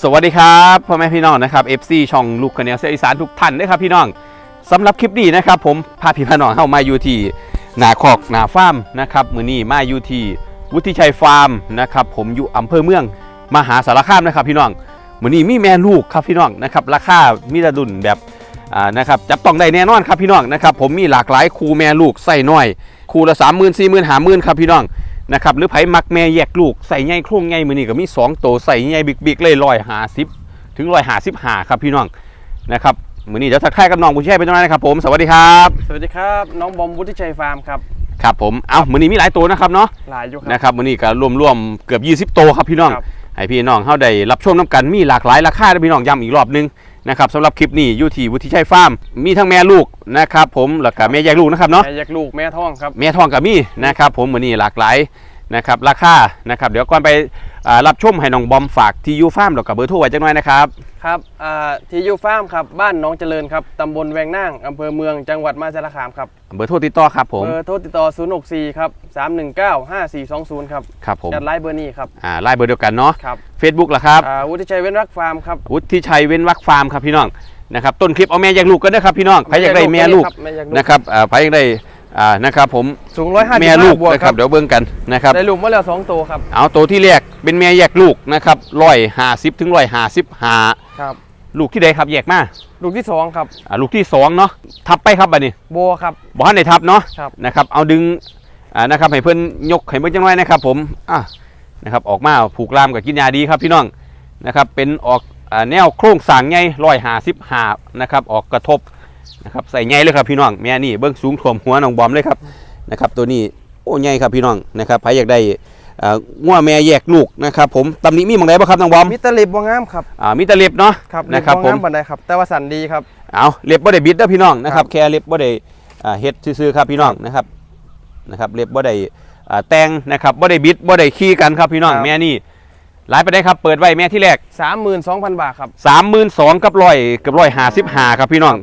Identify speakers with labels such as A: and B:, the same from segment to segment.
A: สวัสดีครับพ่อแม่พี่น้องนะครับ FC ช่องลูกคะแนนเสียงอีสานทุกท่านด้วยครับพี่น้องสำหรับคลิปนี้นะครับ ผมพาพี่พี่น้องเข้ามาอยู่ที่นาคอกนาฟาร์มนะครับมือนี้มาอยู่ที่วุฒิชัยฟาร์มนะครับผมอยู่อำเภอเมืองมหาสารคามนะครับพี่น้องมือนี้มีแม่ลูกครับพี่น้องนะครับราคามีระดุนแบบอ่านะครับจับต้องได้แน่นอนครับพี่น้องนะครับผมมีหลากหลายคูแม่ลูกใส่น้อยคูละสามหมื่นสี่หมื่นห้าหมื่นครับพี่น้อง นะครับหรือไผมักแม่แยกลูกใส่ใหญ่โครงใหญ่มือนี่ก็มี2โตวใส่ใหญ่บิ๊กๆเลยร้อยหาสิบถึงร้อยหาสิบหาครับพี่น้องนะครับมือนี้เดี๋ยวทักทายกับน้องผู้ช่วยไปตรงนั้นนะครับผมสวัสดีครับ
B: สวัสดีครับ น้องบอมวุฒิชัยฟาร์มครับ
A: ครับผมเอามือนี้มีหลายตัวนะครับเนาะ
B: หลายอยู่ครั
A: นะครับมือนี้ก็รวมๆเกือบ 20 โตวครับพี่น้อง
B: ครับ
A: ให้พี่น้องเข้าได้รับชมน้ำกันมีหลากหลายราคาด้วยพี่น้องย้ำอีกรอบหนึง นะครับสำหรับคลิปนี้อยู่ที่วุฒิชัยฟาร์มมีทั้งแม่ลูกนะครับผมแล้วก็แม่แยกลูกนะครับเนาะ
B: แม่ยักลูกแม่ท้องครับ
A: แม่ทองกับมีนะครับผมมือนี้หลากหลายนะครับราคานะครับเดี๋ยวก่อนไป อ่ารับชมให้น้องบอมฝากที่ยูฟาร์มแล้วกับเบอร์โทรไว้จังหน่อยนะครับ
B: ครับอ่าทียูฟาร์มครับ บ้านหน้องเจริญครับตำบลแวงนั่งอำเภอเมืองจังหวัดมหาสารคามครับ
A: เบอร์โทรติดต่อครับผม
B: เบอร์โทรติดต่อ 064 ครับ 319 5420 ครับ
A: ครับผม
B: จัดไลน์เบอร์นี้ครับ
A: อ่าไล่เบอร์เดียวกันเนาะ
B: ครับ
A: Facebook ล่ะครับ
B: อ่าวุฒิชัยเว้นรักฟาร์มครับ
A: วุฒิชัยเว้นวักฟาร์มครับพี่น้องนะครับต้นคลิปเอาแม่แยกลูกกันนะครับพี่น้องใครอยากได้แม่ลูก
B: ครับแม่ยักลูก
A: นะครับอ่าใครอยากได้ อ่านะครับผม
B: สูง155
A: แม่ลูก
B: บวก
A: นะค
B: ค
A: รั
B: รั
A: บบเดี๋ยวเบิ่งกันนะครับ
B: ได้ลูกมาแล้ว2ตัวครับ
A: เอาตัวที่แรกเป็นแม่แยกลูกนะครับร้อยห้าสิบถึงร้อยห้าสิบห้า
B: ครับ
A: ลูกที่ใดครับแยกมา
B: ลูกที่2ครับ
A: อ่าลูกที่สองเนาะทับไปครับบัดนี้
B: โบครับ
A: บอกให้ในทับเนาะ
B: ครับ
A: นะครับเอาดึงอ่านะครับให้เพื่อนยกให้เพื่อนจังไว้นะครับผมอะนะครับออกมาผูกลามกับกินยาดีครับพี่น้องนะครับเป็นออกอ่าแนวโครงสร้างใหญ่ร้อยหาสิบหานะครับออกกระทบ นะครับใส่ใหญ่เลยครับพี่น้องแม่นี่เบิ้งสูงถ่วมหัวน้องบอมเลยครับนะครับตัวนี้โอ้ใหญ่ครับพี่น้องนะครับใครอยากได้อ่างัวแม่แยกลูกนะครับผมตำหนิมีหมองไหนบ้างครับน้องบอม
B: มิตรเล็บบ่งามครับ
A: อ่ามีแตะเล็บเนาะ
B: ครับเล็
A: นะ
B: บ
A: ครับ
B: บ่
A: ผม
B: งามปานใดครับแต่ว่าสันดีครับ
A: เอาเล็บบ่ได้บิดเด้อพี่น้องนะครับ
B: ครับ
A: แค่เล็บบ่ได้อ่าเฮ็ดซื่อๆครับพี่น้องนะครับนะครับเล็บบ่ได้อ่าแต่งนะครับบ่ได้บิดบ่ได้ขี้กันครับพี่น้องแม่นี่ หลายไปได้ครับเปิดไว้แม่ที่แรก
B: 32,000 บาทครับ
A: 32,000กับร้อยกับร้อยห้าสิบห้าครับพี่น้อง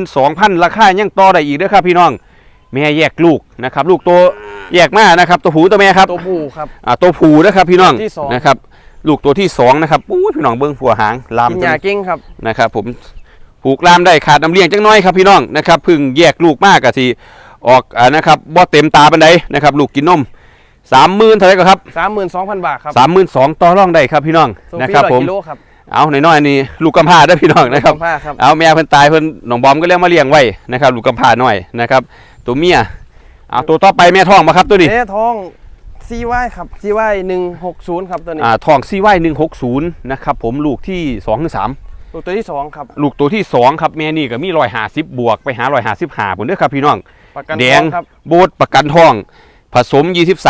A: 32,000 ราคายังต่อได้อีกเด้อครับพี่น้อง แม่แยกลูกนะครับ ลูกตัวแยกมานะครับ ตัวผู้ตัวแม่ครับ
B: ตัวผู้ครับ
A: อ่าตัวผู้นะครับพี่น้อง
B: ตัวที่สอง
A: นะครับ ลูกตัวที่สองนะครับอู้ยพี่น้องเบิ่งผัวหางลาม
B: กิน
A: จั
B: ยางเก่งครับ
A: นะครับ ผมผูกลามได้ขาดน้ำเลี้ยงจังน้อยครับพี่น้องนะครับเพึ่งแยกลูกมากกะทีออกอ่านะครับบ่เต็มตาปันใดนะครับ ลูกกินนม สามหมื่นเท่าไหรก็ครับ
B: 32,000บาทครับ
A: สามหมื่นสองต่อร่องได้ครับพี่น้อง
B: ส่ง
A: นะ
B: ฟรี
A: ครับ
B: ร้อย
A: ผม
B: กิโลครับ
A: เอาหน่อยๆนี่ลูกกำพร้าได้อพี่น้องนะครับ
B: ผ้าครับ
A: เอาแม่เพิ่นตายเพิ่นหนองบอมก็เลี้ยงมาเลี้ยงไว้นะครับ ลูกกำพร้าหน่อยนะครับ ตัวเมียเอาตัวต่อไปแม่ท้องมาครับตัวนี้
B: เอ๊ทองซีไวครับซีไว160ครับตัวนี้
A: อ่าท้องซีไว้หนึ่งหกศูนย์นะครับผมลูกที่สองถึงสาม
B: ตัวตัวที่2ครับ
A: ลูกตัวที่สองครับแม่นี่ก็มีรอยหาสิบบวกไปหารอยหาสิบหาผมเด้อครับพี่น้อง
B: ประกัน
A: แด
B: ทองงครับ
A: โบดประกันทอง ผสม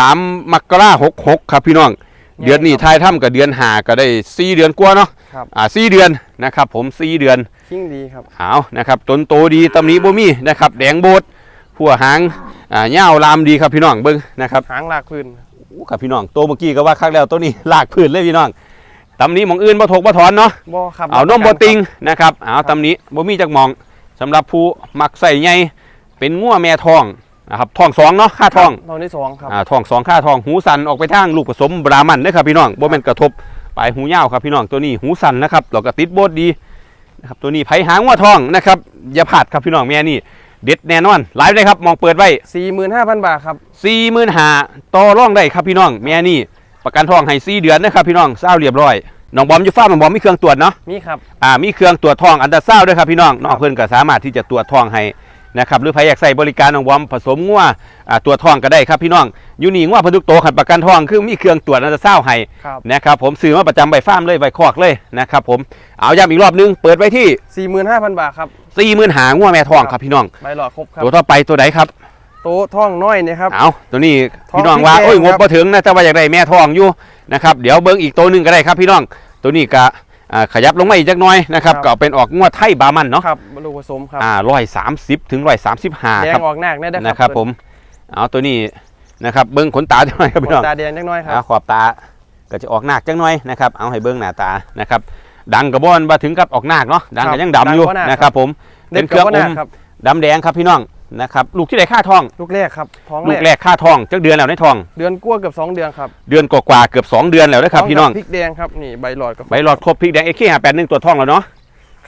A: 23 มกราหกหกครับพี่น้อง
B: แม่น
A: เดือนนี้
B: ครับ
A: ทายถ้ำกับเดือนหาก็ได้4เดือนกว่าเนาะ
B: ครับ
A: อ่า4เดือนนะครับผม4เดือน
B: ยิ่งดีครับ
A: เอานะครับต้นโตดีตำหนี้บ่มีนะครับแดงโบดผัวหางอ่าเหย้าลามดีครับพี่น้องเบิ่งนะครับ
B: หางลากพื้น
A: อู้ครับพี่น้องโตเมื่อกี้ก็ว่าคักแล้วตัวนี้ลากพื้นเลยพี่น้องตำหนี้หมองอื่นบ่ถกบ่ถอนเนาะ
B: บ่ครับ
A: เอานม
B: ป
A: บ่
B: ระกั
A: ติง
B: ครับ
A: นะครับเอาตำหนี้บ่มีจักหมองสำหรับผู้มักใส่ใหญ่เป็นงัวแม่ทอง นะครับทองสองเนาะค่าทอง
B: ทองที่2ครับ
A: อ่าทองสองค่าทองหูสันออกไปทางลูกผสมบรามันนะครับพี่น้องบ่แม่นกระทบปลายหูยาวครับพี่น้องตัวนี้หูสันนะครับแล้วก็ติดโบดดีนะครับตัวนี้ไผหางว่าทองนะครับอย่าพลาดครับพี่น้องแม่นี่เด็ดแน่นอนหลายเลยครับมองเปิดไว้
B: 45,000 บาทครับ
A: สี่หมื่นหาต่อร่องได้ครับพี่น้องแม่นี่ประกันทองให้สี่เดือนนะครับพี่น้องเศร้าเรียบร้อยน้องบอมอยู่ฟ้าร์มน้องบอมมีเครื่องตรวจเนาะ
B: มีครับ
A: อ่ามีเครื่องตรวจทองอันตราซาวด์ด้วยครับพี่น้องน้องเพื่อนก็สามารถที่จะตรวจทองให้ นะครับหรือใครอยากใส่บริการน้องบอมผสมงัวอ่าตรวจทองก็ได้ครับพี่น้องอยู่นี่งัวพันธุกโตขันประกันทองคือมีเครื่องตรวจอันตราซาวด์ให้
B: ครับ
A: นะครับผมซื้อมาประจำใบฟาร์มเลยใบคอกเลยนะครับผมเอาย้ำอีกรอบนึงเปิดไว้ที่
B: 45,000บาทครับ
A: 4ี่หมื่นหางัวแม่ทองครับพี่น้อง
B: ใบหลอดครบครับ
A: ตัวต่อไปตัวไหนครับ
B: โตท้องน้อยเนี่ยครับ
A: เอาตัวนี้
B: ทอง
A: พี่น้องว่า
B: พี่แดง
A: โอ้ยงบ
B: ครับ
A: มาถึงนะแต่ว่าอยากได้แม่ทองอยู่นะครับเดี๋ยวเบิ้งอีกตัวหนึ่งก็ได้ครับพี่น้องตัวนี้ก็ อ่าขยับลงมาอีกจักหน้อยนะครับ
B: ครับ
A: ก็เอาเป็นออกงวดไทยบามันเนาะ
B: ครับลูกผสมครับ
A: อ่าร้อยสามสิบถึงร้อยสามสิบห้า
B: แด
A: ครับ
B: งออกหนักได้ได้
A: นะครับผมเอาตัวนี้นะครับเบิ้งขนตาจักหน่อยครับ
B: ข
A: พี่
B: น
A: น้อง
B: ตาแดงจังน้อยค
A: อ่า
B: รับ
A: ขอบตาก็จะออกหนักจักหน่อยนะครับ เอาให้เบิ้งหน้าตานะครับ ดังกระบอนมาถึงกับออกหนักเนาะดังก็ยังดำอยู่
B: ดังบ่หนัก
A: นะครับ ผม
B: เด็
A: เป็
B: ด
A: นเครื่อง
B: กับ
A: อ
B: หนั
A: ม
B: กครับ
A: ดำแดงครับพี่น้อง นะครับลูกที่ไหนค่าทอง
B: ลูกแรกครับท้อง
A: ลูก
B: แร
A: แร
B: ก
A: กค่าทองจักเดือนแล้วในทอง
B: เดือนกว่าเกือบสองเดือนครับ
A: เดือนกว่าๆเกือบสองเดือนแล้วนะครับ
B: พม
A: พี่น้อง
B: กับพริกแดงครับนี่ใบหลอดกับ
A: ใบหลอดครบพริกแดงเอเคหาแปดหนึ่งตัวทองแล้วเนาะ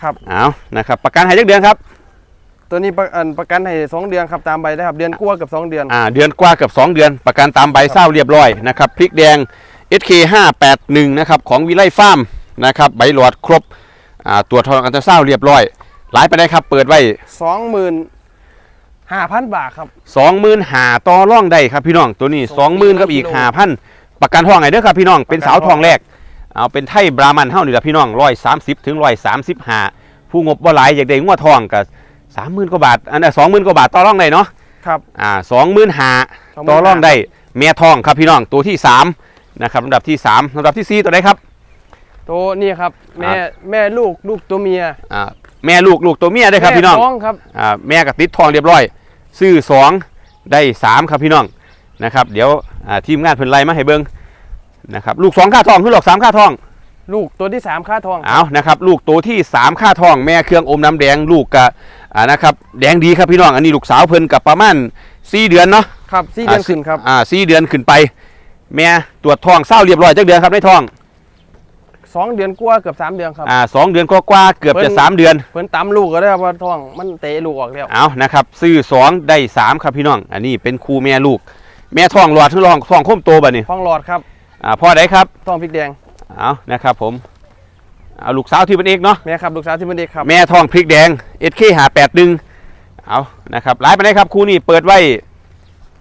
B: ครับ
A: เอานะครับประกันให้จักเดือนครับ
B: ตัวนี้ประอันประกันให้สองเดือนครับตามใบได้ครับเดือนกว่าเกือบสองเดือน
A: อ่าเดือนกว่าเกือบ2เดือน ประกันตามใบเศร้าเรียบร้อยนะครับพริกแดง SK 581นะครับของวิไลฟาร์มนะครับใบหลอดครบอ่าตัวจทองอันตราเศร้าเรียบร้อยหลายไปได้ครับเปิดไว้
B: สองหมื่น ห้าพันบาทครับ
A: 20,000หาต่อร่องได้ครับพี่น้องตัวนี้
B: ส่งฟรี
A: 20,000กับอีก
B: กิโล
A: 5,000ประกันทองไงเด้อครับพี่น้องเป็น
B: ประกัน
A: สาวทอง
B: ทอง
A: แรก เอาเป็นไทยบรามันเท่านี่แหละพี่น้อง130ถึง135ผู้งบบ่หลายอยากได้งัวทองก็30,000กว่าบาทอันนั้น20,000กว่าบาทต่อร่องได้เนาะ
B: ครับ
A: อ่า20,000หาต่อร่องได้แม่ทองครับพี่น้องตัวที่3นะครับลำดับที่3ลำดับที่4ตัวไหนครับ
B: ตัวนี่ครับแม่
A: อ่า
B: แม่ลูกลูกตัวเมีย
A: อ่า แม่ลูกลูกตัวเมียได้ครับพี่น้อง
B: แม่ท้องครับ
A: อ่าแม่กับติดทองเรียบร้อย ซื้อ2ได้3ครับพี่น้องนะครับ เดี๋ยวอ่าทีมงานเพิ่นไล่มาให้เบิ่งนะครับลูก2ค่าทองคือหลอก3ค่าทอง
B: ลูกตัวที่สามค่าทอง
A: เอานะครับลูกตัวที่3ค่าทอง แม่เครื่องอมน้ำแดงลูกกะอ่านะครับแดงดีครับพี่น้องอันนี้ลูกสาวเพิ่นกับประมาณ4เดือนเนาะ
B: ครับสี่เดือนขึ้นครับ
A: อ่า4เดือนขึ้นไป แม่ตรวจทองเศร้าเรียบร้อยจักเดือนครับในทอง
B: สองเดือนกว่าเกือบสามเดือนครับ
A: อ่าสองเดือนกว่าๆเกือบ
B: เพิ่
A: จะ
B: น
A: สามเดือน
B: เพิ่นตำลูกก็ได้ครับว่าท้องมันเตะลูกออกแล้ว
A: เอานะครับ ซื้อสองได้สามครับพี่น้อง อันนี้เป็นครูแม่ลูก แม่ท้องหลอดทุลองท้องโค้มโตบ่นี่
B: ท้องหลอดครับ
A: อ่าพ่อได้ครับ
B: ท้องพริกแดง
A: เอานะครับผมเอาลูกสาวที่เป็นเอกเนาะ
B: แม่ครับลูกสาวที่มันเด็กครับ
A: แม่ท้องพริกแดงเอสเคหาแปดหนึ่งเอานะครับหลายไปไหนครับครูนี่เปิดไว้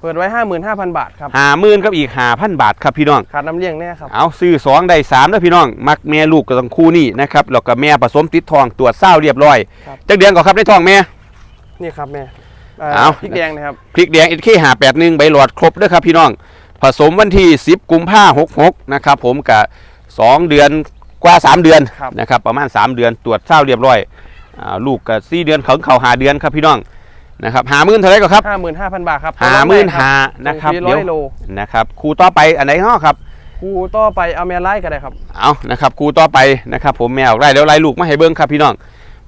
B: เปิดไว้ห้าหมื่นห้าพันบาทครับ
A: หาหมื่นกับอีกหาพันบาทครับพี่น้อง
B: ขาดน้ำเลี้ยงแน่ครับ
A: เอาซื้อสองได้สามแล้วพี่น้อง มักแม่ลูกก็ต้องคู่นี่นะครับแล้วก็แม่ผสมติดทองตรวจเศร้าเรียบร้อยจักเดือนก่อนครับในท้องแม่
B: นี่ครับแม่เอ่อ
A: เอา
B: พริกแดงนะครับ
A: พริกแดงเอเคหาแปดหนึ่งใบหลอดครบเด้อครับพี่น้อง ผสมวันที่ 10 กุมภาหกหกนะครับผมกับ2เดือนกว่า 3 เดือน
B: ครับ
A: นะครับประมาณ 3 เดือนตรวจเศร้าเรียบร้อยอาลูกกับ4เดือนเขาเขาหาเดือนครับพี่น้อง นะครับหามื่นเท่าไหรก็ครับ
B: ห้าหมื่นห้าพันบาทครับ
A: หามื่นหานะครับ
B: ร้
A: เดี๋
B: อ
A: ยว
B: ยโล
A: นะครับครูต่อไปอันไหนเนาะครับ
B: คูต่อไปเอาแม่ไล่ก็ได้ครับ
A: เอานะครับครูต่อไปนะครับ ผมแมวไล่เดี๋ยวไล่ลูกมาให้เบิ้งครับพี่น้อง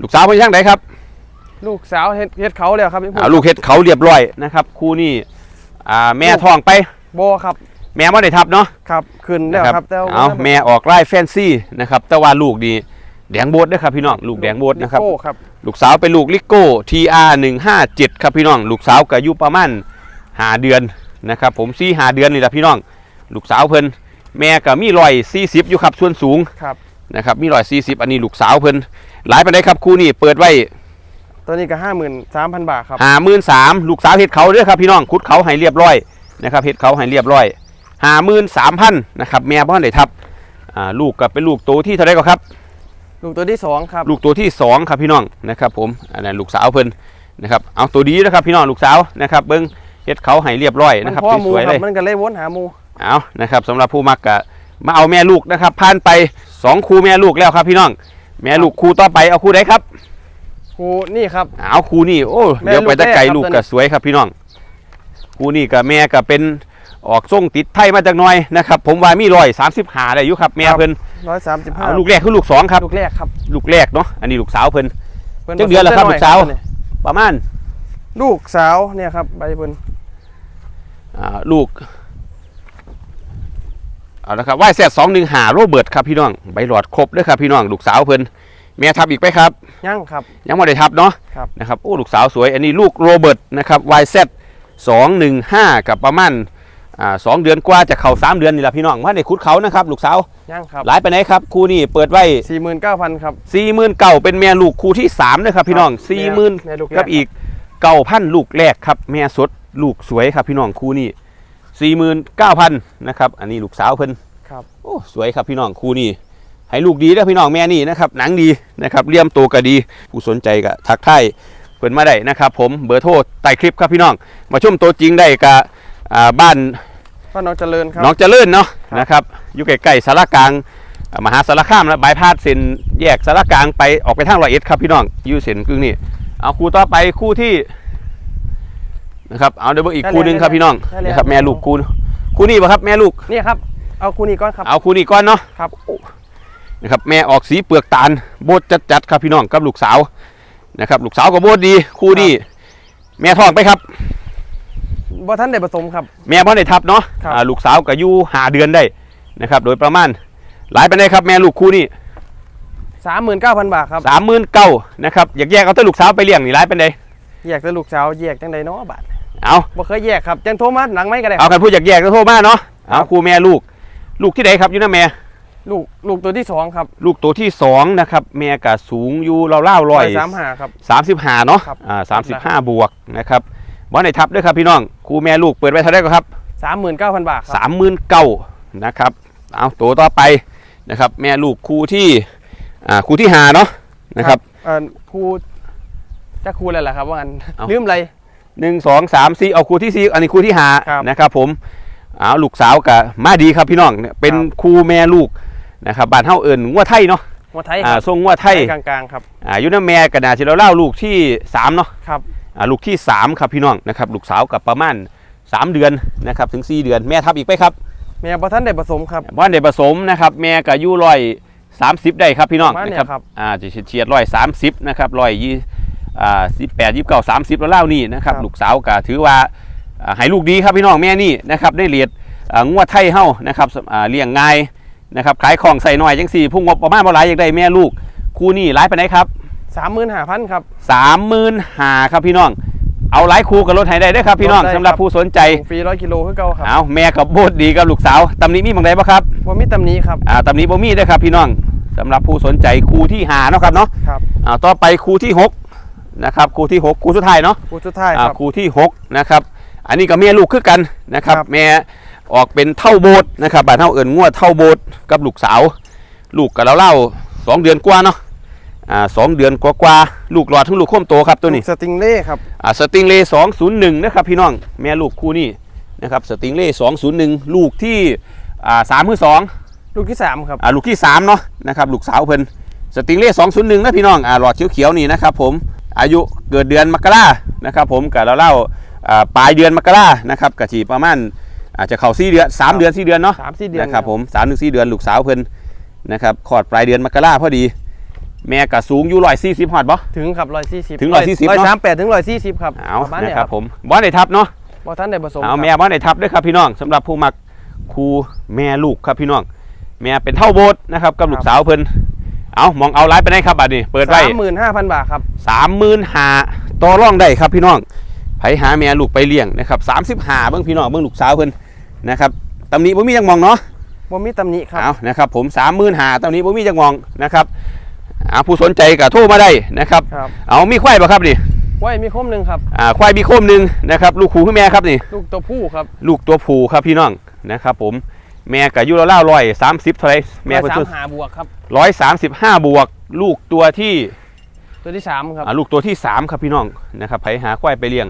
A: ลูกสาวเป็นยังไงครับ
B: ลูกสาวเฮ็ดเฮ็ดเขาแล้วครับพี่
A: อ่าลูกเฮ็ดเขาเรียบร้อยนะครับครูนี่อ่าแม่ท้องไป
B: โบครับ
A: แม่ว่าได้ทับเนาะ
B: ครับขึ้นแล้ว
A: นะครับ
B: แต่ว่
A: เอาแม่ออกไล่แฟนซี่นะครับแต่ว่าลูกดีแดงโบดด้วยครับพี่น้องลูกแดงโบดนะครับ
B: โก้ครับ
A: ลูกสาวเป็นลูกลิโก้ TR 157ครับพี่น้อง ลูกสาวก็อายุประมาณหาเดือนนะครับผมซี่หาเดือนนี่แหละพี่น้อง ลูกสาวเพิ่นแม่ก็มีรอย40อยู่ครับส่วนสูง
B: ครับ
A: นะครับมีรอย40อันนี้ลูกสาวเพิ่นหลายไปได้ครับคู่นี้เปิดไว้
B: ตัวนี้ก็ห้าหมื่นสามพันบาทครับ
A: หามื่นสามลูกสาวเฮ็ดเขาเด้อครับพี่น้องขุดเขาให้เรียบร้อยนะครับเฮ็ดเขาให้เรียบร้อยหามื่นสามพันนะครับแม่บ้านได้ทับอ่าลูกก็เป็นลูกโตที่เท่าไรก็ครับ
B: ลูกตัวที่สองครับ
A: ลูกตัวที่สองครับพี่น้องนะครับผมอันนั้นลูกสาวเพิ่นนะครับเอาตัวดีนะครับพี่น้องลูกสาวนะครับเบิ้งเฮ็ดเขาให้เรียบร้อย
B: มั
A: นะครับ
B: พ่อหมู
A: สวยๆ
B: ค
A: เล
B: รับ
A: ย
B: มันก็เลยวนหาหมู
A: เอานะครับสำหรับผู้มักกะมาเอาแม่ลูกนะครับผ่านไปสองคู่แม่ลูกแล้วครับพี่น้องแม่ลูกคู่ต่อไปเอาคู่ใดครับ
B: คูนี่ครับ
A: เอาคู่นี้โอ้
B: แม่
A: เดี๋ยวไป
B: ลูก
A: ตะไกล
B: แรกครับ
A: ลูก
B: ตัวนี้
A: ก็สวยครับพี่น้องคู่นี้กับแม่ก็เป็น ออกส่งติดไทยมาจากหน้อยนะครับ ผมว่ามีรอยสามสิบหาได้อยู่ครับแม่เพิ่น
B: ร้อยสามสิบห้า
A: เอาลูกแรกคือลูกสองครับ
B: ลูกแรกครับ
A: ลูกแรกเนาะอันนี้ลูกสาวเพิ่น
B: พิ่
A: จักเดือนแล้วครับ
B: ผ
A: ลูกสาว
B: ตัวน้อย
A: ประมาณ
B: ลูกสาวเนี่ยครับใบเพิ่น
A: อ่าลูกเอาละครับไหวแซดสองหนึ่งหาโรเบิร์ตครับพี่น้องใบหลอดครบด้วยครับพี่น้องลูกสาวเพิ่นแม่ทับอีกไหมครับ
B: ยั่งครับ
A: ยังไม่ได้ทับเนาะ
B: ครับ
A: นะครับโอ้ลูกสาวสวย อันนี้ลูกโรเบิร์ตนะครับวายแซดสองหนึ่งห้ากับประมาณ อ่าสองเดือนกว่าจะเข่าสามเดือนนี่แหละพี่น้องว่าในคุดเขานะครับลูกสาว
B: ยั่งครับ
A: หลายไปไหนครับคู่นี้เปิดไว้
B: สี่หมื่นเก้าพันครับ
A: สี่หมื่นเก่าเป็นแม่ลูกคู่ที่สามนะครับพี่น้อง
B: ครับ
A: สี่หมื่น
B: แม่ลูกแรก
A: กับอีกเก้าพันลูกแรกครับแม่สดลูกสวยครับพี่น้องคู่นี้สี่หมื่นเก้าพันนะครับอันนี้ลูกสาวเพิ่น
B: ครับ
A: โอ้สวยครับพี่น้องคู่นี้ให้ลูกดีนะพี่น้องแม่นี่นะครับหนังดีนะครับเลี่ยมตัวก็ดี ผู้สนใจก็ทักทายเพิ่นมาได้นะครับ ผมเบอร์โทรใต้คลิปครับพี่น้อง มาชมตัวจริงได้กับอ่าบ้าน
B: พ่อน้องเจริญครับ
A: น้องเจริญเนาะ
B: ครับ
A: นะครับอยู่ใกล้ๆสารกลางอ่ามหาสารคามแล้วบายพาดเส้นแยกสารกลางไปออกไปทางร้อยเอ็ดครับพี่น้องอยู่เส้นกึ่งนี่เอาคู่ต่อไปคู่ที่นะครับเอาเดี๋ยวเบิ่งอีกคู่หนึงครับพี่น้องนะครับแม่ลูกคู่คู่นี้ป่ะครับแม่ลูก
B: นี่ครับเอาคู่นี้ก่อนครับ
A: เอาคู่นี้ก่อนเนาะ
B: ครับ
A: นะครับแม่ออกสีเปลือกตาลโบดจัดๆครับพี่น้องกับลูกสาวนะครับลูกสาวก็โบดดีคู่นี้แม่ท้องไปครับ
B: บ่ท่านได้ผสมครับ
A: แม่พ่อได้ทับเนาะ
B: ครับ
A: อ่าลูกสาวก็อยู่หาเดือนได้นะครับ โดยประมาณหลายไปได้ครับแม่ลูกคู่นี่
B: 39,000บาทครับ
A: สามหมื่นเก้านะครับอยากแยกเอาแต่ลูกสาวไปเลี้ยงนี่หลายไปได้
B: แยกแต่ลูกสาวแยกจังไดเนาะบาท
A: เอา
B: บ่เคยแยกครับ จังโทรมาหลังไม้ก็ได้ค
A: เอา
B: รับ
A: ใครพูดอยากแยกก็โทรมาเนาะเอา
B: ครับ
A: ครูแม่ลูก ลูกที่ไหนครับอยู่นะแม่
B: ลูกลูกตัวที่สองครับ
A: ลูกตัวที่สองนะครับแม่ก็สูงอยู่เราเล่าๆร้อย
B: 135ครับ
A: สามสิบห้าเนาะ
B: ครับ
A: อ่าสามสิบห้าบวกนะครับ ว่าในทับด้วยครับพี่น้องครูแม่ลูกเปิดไว้เท่าไหร่ก็ครับ
B: 39,000บาทครับ
A: สามหมื่นเก้านะครับเอาตัวต่อไปนะครับแม่ลูกครูที่อ่าครูที่หาเนาะนะครับ
B: เอ่อครูจะครูอะไรล่ะครับว่างั้น
A: เอา
B: ลืมอะไร
A: หนึ่งสองสามสี่เอาครูที่สี่อันนี้ครูที่หา
B: ครับ
A: นะครับผมเอาลูกสาวกับมาดีครับพี่น้องเนี่ยเป็น
B: ครับ
A: ครูแม่ลูกนะครับบ้านเฮาเอิญงัวไทยเนาะ
B: หัวไทยค
A: อ่า
B: รับ
A: ทรงงัวไทย
B: กลางๆครับ
A: อ่าอยุน้าแม่กระดาษที่เราเล่าลูกที่สามเนาะ
B: ครับ
A: อ่า ลูกที่สามครับพี่น้องนะครับลูกสาวกับประมาณสามเดือนนะครับถึงสี่เดือนแม่ทับอีกไปครับ
B: แม่บ่ท่านได้ผสมครับ
A: บ้านเด็ผสมนะครับแม่กับอายุร้อยสามสิบได้ครับพี่น้อง
B: ประมาณ
A: นะ
B: เนี่ย
A: ครับ
B: ครับ
A: อ่าจะเฉียดร้อยสามสิบนะครับร้อยยี่อ่าสิบแปดยี่สิบเก้าสามสิบแล้วเล่านี่นะครับ
B: ครับ
A: ลูกสาวก็ถือว่าอ่าให้ลูกดีครับพี่น้องแม่นี่นะครับได้เลียดอ่างวดไทยเฮ้านะครับอ่าเลี้ยงง่ายนะครับขายของใส่หน่อยจังสี่พุ่งงบประมาณบ่หลายอยากได้แม่ลูกคู่นี่ร้ายไปไหนครับ
B: 35,000ครับ
A: สามหมื่นหาครับพี่น้อง เอาหลายคู่กับรถไถได้เด้อครับพี่น้อง
B: ลดได้
A: สำหรับ
B: ครับ
A: ผู้สนใจ
B: ส่งฟรี100กิโลคือเก่าครับ
A: เอาแม่กับโบดดีกับลูกสาวตำหนี้มีบางใดบ่ครับ
B: บ่มีตำหนี้ครับ
A: อ่าตำหนี้บ่มีเด้อครับพี่น้องสำหรับผู้สนใจคู่ที่หาเนาะครับเนาะ
B: ครับ
A: อ่าต่อไปคู่ที่หกนะครับคู่ที่หกคู่สุดท้ายเนาะ
B: ครูสุดท้าย
A: อ่า
B: ครับ
A: คู่ที่หกนะครับอันนี้ก็แม่ลูกคือกันนะครับ
B: ครับ
A: แม่ออกเป็นเท่าโบดนะครับบ้านเท่าเอิญงวดเท่าโบดกับลูกสาว ลูกกับเราเล่าสองเดือนกว่าเนาะ อ่าสองเดือนกว่าๆลูกหลอดทั้งลูกโค้มโตครับตัวนี้
B: สติงเล่ครับ
A: อ่าสติงเล่สองศูนย์หนึ่งนะครับพี่น้องแม่ลูกคู่นี้นะครับสติงเล่สองศูนย์หนึ่งลูกที่อ่าสามมือสอง
B: ลูกที่สามครับ
A: อ่าลูกที่สามเนาะนะครับลูกสาวเพิ่นสติงเล่สองศูนย์หนึ่งนะพี่น้องอ่าหลอดเขียวๆนี่นะครับผมอายุเกิดเดือนมกรานะครับผมกับเราเล่าอ่าปลายเดือนมกรานะครับกะจีประมาณอาจจะเข้าสี่เดือนสามเดือนสี่เดือนเนาะ
B: สามสี่เดือน
A: นะครับผมสามถึงสี่เดือนลูกสาวเพิ่นนะครับขอดปลายเดือนมกราพอดี แม่กะสูงอยู่ร้อยสี่สิบฮอดบ่
B: ถึงครับ140
A: ถึง140
B: ร้อย
A: เนอะ
B: สามแปดถึง140ครับ
A: เอา
B: ประมาณ
A: นะ
B: เนี้ย
A: ค
B: ค
A: รั
B: รั
A: บบผมบ่ได้ทับเนาะ
B: บ่ท่านได้ผสม
A: เอา
B: ครับ
A: แม่บ้านในทับด้วยครับพี่น้องสำหรับผู้มักครูแม่ลูกครับพี่น้อง แม่เป็นเท่าโบสถ์นะครับกับลูกสาวเพิ่นเอามองเอาไลฟ์ไปได้ครับบัดนี้ เปิดไว้
B: 35,000บาทครับ
A: สามหมื่นหาต่อร่องได้ครับพี่น้องไผหาแม่ลูกไปเลี้ยงนะครับสามสิบหาเบิ่งพี่น้องเบิ่งลูกสาวเพิ่นนะครับตำหนี้บ่มีจังมองเนาะ
B: บ่มีตำหนิครับ
A: เอานะครับผมสามหมื่นหาตำหนี้บ่มีจังมองนะครับเอาผู้สนใจก็โทรมาได้นะครับ
B: ครับ
A: เอามีควายป่ะครับนี่
B: ไว้มีคมหนึ่งครับ
A: อ่าควายมีโคมหนึงนะครับลูกครูคือแม่ครับนี่
B: ลูกตัวผู้ครับ
A: ลูกตัวผูครับพี่น้องนะครับผมแม่กับยุโรล่าร้อยสามสิบเท่าไหรแม่
B: ร้
A: เพิ่
B: อย
A: น
B: สา
A: สุ
B: ม
A: ด
B: หาบวกครับ
A: ร้อยสามสิบห้าบวก ลูกตัวที่
B: ตัวที่สามครับ
A: อ่าลูกตัวที่สามครับพี่น้องนะครับไผหาควายไปเลี้ยง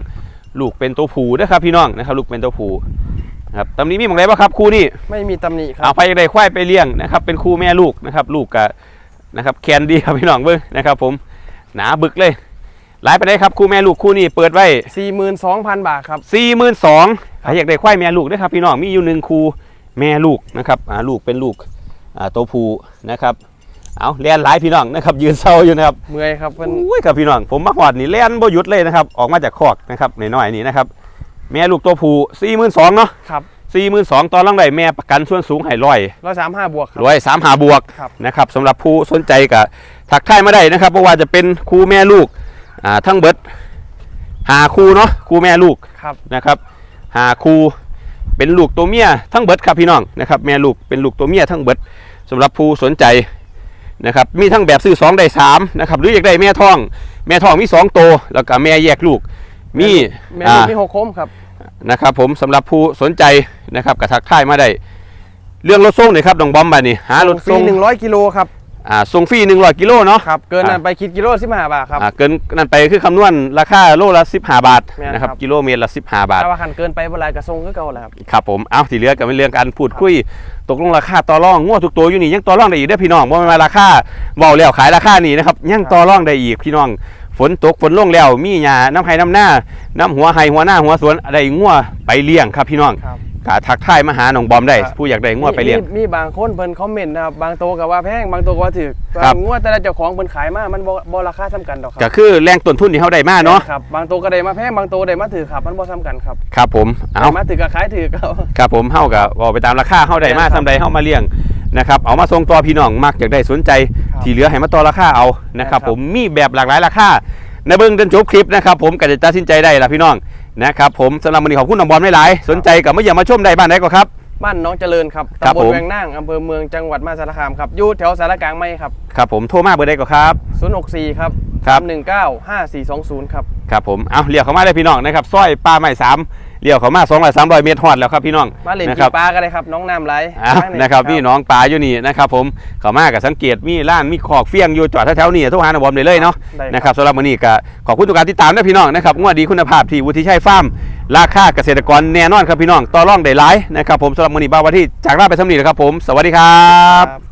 A: ลูกเป็นตัวผูนะครับพี่น้องนะครับ ลูกเป็นตัวผูนะครับตำนี้มีบางไรบ้างครับครูนี่
B: ไม่มีตำหนิครั
A: เอา
B: บ
A: ไปได้ควายไปเลี้ยงนะครับเป็นครูแม่ลูกนะครับ ลูกกับ นะครับแคนดี้ครับพี่น้องเบิ้งนะครับ ผมหนาบึกเลยหลายไปได้ครับครูแม่ลูกคู่นี้เปิดไว้
B: 42,000 บาทครับ
A: สี่หมื่นสองใครอยากได้ควายแม่ลูกด้วยครับพี่น้องมีอยู่หนึ่งคูแม่ลูกนะครับอ่าลูกเป็นลูกอ่าตัวผู้นะครับเอาแล่นหลายพี่น้องนะครับยืนเศร้าอยู่นะครับ
B: เมื่อยครับเพิ่น
A: อุ้ยครับพี่น้องผมมาหอดนี่แล่นบ่หยุดเลยนะครับออกมาจากคอกนะครับน้อยๆนี่นะครับแม่ลูกตัวผู้สี่หมื่นสองเนาะ
B: ครับ
A: สี่หมื่นสองตอนล่างใดแม่ประกันส่วนสูงให้ร้อย
B: 135บวกครับ
A: ร้อยสามหาบวก
B: ครับ
A: นะครับสำหรับผู้สนใจกับถักทายมาได้นะครับเพราะว่าจะเป็นครูแม่ลูกอ่าทั้งเบิดหาครูเนาะครูแม่ลูก
B: ครับ
A: นะครับหาครูเป็นลูกตัวเมียทั้งเบิดครับพี่น้องนะครับแม่ลูกเป็นลูกตัวเมียทั้งเบิดสำหรับผู้สนใจนะครับมีทั้งแบบซื้อ2ได้3นะครับหรืออยากได้แม่ท้อง แม่ท้องมี2ตัวแล้วก็แม่แยกลูกมี
B: แม่
A: อ่า
B: ลูกมีหกคมครับ
A: นะครับผมสำหรับผู้สนใจนะครับกระทักทายมาได้ เรื่องรถส่งหน่อยครับน้องบอมบานี่หารถ
B: ฟรี
A: ส่ง
B: 100กิโลครับ
A: อ่าส่งฟรี100กิโลเนาะ
B: ครับเกินนั้น
A: อ่า
B: ไปคิดกิโล15บาทครับ
A: อ่าเกินนั่นไปคือคำนวณราคาโลละ15บาท
B: แม่น
A: นะครับ
B: ครับ
A: กิโลเมตรละ15บาท
B: ถ้าว่าคันเกินไปเวลากระทรงก็เก่าแล้วครับ
A: ครับผมเอาที่เหลือก็เป็นเรื่องการพูดคุยตกลงราคาต่อรองงวดทุกตัวอยู่นี่ยังต่อรองได้อีกได้อพี่น้องว่ามันมาราคาเบาแล้วขายราคานี่นะครับยังต่อรองได้อีกพี่น้อง ฝนตกฝนลงแล้ว มีหญ้าน้ำไห้น้ำหน้า น้ำหัวไห้หัวหน้าหัวสวนอะไรงัวไปเลี้ยงครับพี่น้อง
B: ครับ
A: กาทักทายมาหาน้องบอมได้
B: ครับ
A: ผู้อยากได้งัวไปเลี้ยง
B: มีมีบางคนเพิ่นคอมเมนต์นะครับบางตัวก็ว่าแพงบางตัวก็ว่าถูก
A: ครับ
B: บางงวดแต่ละเจ้าของเพิ่นขายมามันบ่บ่ราคาซ้ำกันดอกค
A: ก็
B: รับ
A: คือแรงต้นทุนที่เขาได้มาเนาะ
B: ครับบางตัวก็ได้มาแพงบางตัวได้มาถือครับ มันบ่ซ้ำกันครับ
A: ครับผมเอา
B: ได้มาถือก็ขายถือครับ
A: ครับผมเฮากับออกไปตามราคาเฮาได้มา
B: ครับ
A: ทำใดเฮามาเลี้ยงนะครับเอามาส่งต่อพี่น้องมักอยากได้สนใจ
B: ครับ
A: ที่เหลือให้มาต่อราคาเอานะครับ
B: ครับ
A: ผมมีแบบหลากหลายราคาในเบื้องต้นจบคลิปนะครับผมก็จะตัดสินใจได้ละพี่น้องนะครับผมสำหรับวันนี้ขอบคุณน้องบอลไม่หลาย สนใจกับมาเยี่ยมมาชมได้บ้านไหนก็ครับ
B: บ้านน้องเจริญครับ
A: ครับ
B: ตำบล
A: ผม
B: แวงนั่งอำเภอเมืองจังหวัดมหาสารคามครับอยู่แถวสารกลางไม่ครับ
A: ครับผมโทรมาเบอร์ใดก็ครับ
B: 064 ครับ
A: ครับ
B: 319 5420 ครับ
A: ครับผม เอาเลี้ยวเข้ามาเลยพี่น้องนะครับซอยปลาใหม่สามเลี้ยวเข้ามา2 0 0 300 เมตรฮอดแล้วครับพี่น้อง
B: มาเล่น
A: นะ
B: กี
A: ครับ
B: ปลากันเลยครับน้องน้ำไหล
A: อะ
B: มาเล่
A: นะครับพี่น้องปลาอยู่นี่นะครับผมเข้ามากับสังเกตมีร้านมีขอกเฟี้ยงอยู่จอดแถวๆนี่โทรหาน้องบอมได้เลยเนาะ
B: ได้
A: นะครับสำหรับวันนี้ก็ขอบคุณทุกการติดตามนะพี่น้องนะครับงวดดีคุณภาพที่วุฒิชัยฟาร์มราคาเกษตรกรแน่นอนครับพี่น้องต่อรองได้หลายนะครับผมสำหรับวันนี้บ้าววันที่จากลาไปสำนีนะครับผม สวัสดีครับ
B: ครับ